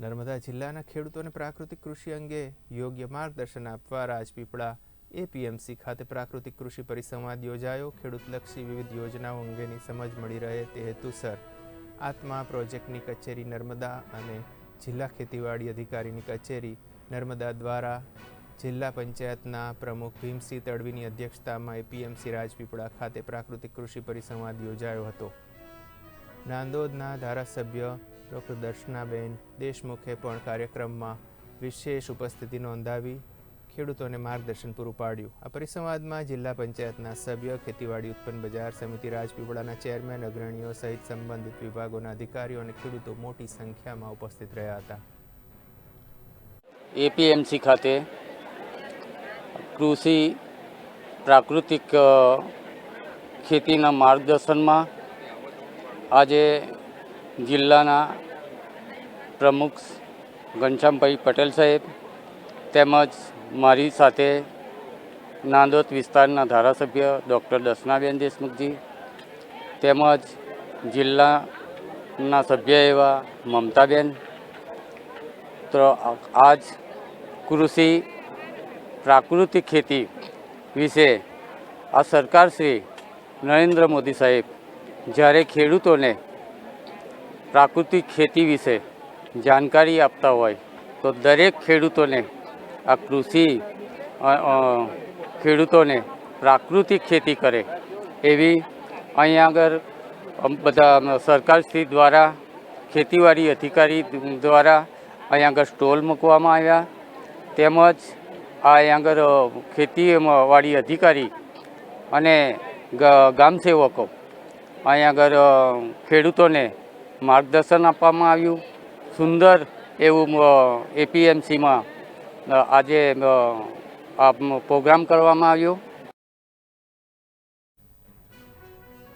નર્મદા જિલ્લાના ખેડૂતોને પ્રાકૃતિક કૃષિ અંગે યોગ્ય માર્ગદર્શન આપવા રાજપીપળા એપીએમસી ખાતે પ્રાકૃતિક કૃષિ પરિસંવાદ યોજાયો. ખેડૂતલક્ષી વિવિધ યોજનાઓ અંગેની સમજ મળી રહે તે હેતુસર આત્મા પ્રોજેક્ટની કચેરી નર્મદા અને જિલ્લા ખેતીવાડી અધિકારીની કચેરી નર્મદા દ્વારા જિલ્લા પંચાયતના પ્રમુખ ભીમસિંહ તડવીની અધ્યક્ષતામાં એપીએમસી રાજપીપળા ખાતે પ્રાકૃતિક કૃષિ પરિસંવાદ યોજાયો હતો. નાંદોદના ધારાસભ્ય ડૉક્ટર દર્શનાબેન દેશમુખે પણ કાર્યક્રમમાં વિશેષ ઉપસ્થિતિ નોંધાવી ખેડૂતોને માર્ગદર્શન પૂરું પાડ્યું. આ પરિસંવાદમાં જિલ્લા પંચાયતના સભ્ય, ખેતીવાડી ઉત્પન્ન બજાર સમિતિ રાજપીપળાના ચેરમેન, અગ્રણીઓ સહિત સંબંધિત વિભાગોના અધિકારીઓ અને ખેડૂતો મોટી સંખ્યામાં ઉપસ્થિત રહ્યા હતા. એપીએમસી ખાતે કૃષિ પ્રાકૃતિક ખેતીના માર્ગદર્શનમાં આજે જિલ્લાના પ્રમુખ ઘનશ્યામભાઈ પટેલ સાહેબ તેમજ મારી સાથે નાંદોદ વિસ્તારના ધારાસભ્ય ડૉક્ટર દર્શનાબેન દેશમુખજી તેમજ જિલ્લાના સભ્ય એવા મમતાબેન. તો આજ કૃષિ પ્રાકૃતિક ખેતી વિશે આ સરકાર શ્રી નરેન્દ્ર મોદી સાહેબ જ્યારે ખેડૂતોને પ્રાકૃતિક ખેતી વિશે જાણકારી આપતા હોય તો દરેક ખેડૂતોને આ કૃષિ ખેડૂતોને પ્રાકૃતિક ખેતી કરે એવી અહીંયા આગળ બધા સરકારશ્રી દ્વારા, ખેતીવાડી અધિકારી દ્વારા અહીંયા આગળ સ્ટોલ મૂકવામાં આવ્યા. તેમજ આ અહીંયા આગળ ખેતીવાડી અધિકારી અને ગ- ગામ સેવકો અહીંયા આગળ ખેડૂતોને માર્ગદર્શન આપવામાં આવ્યું. સુંદર એવું એપીએમસીમાં આજે આ પ્રોગ્રામ કરવામાં આવ્યો.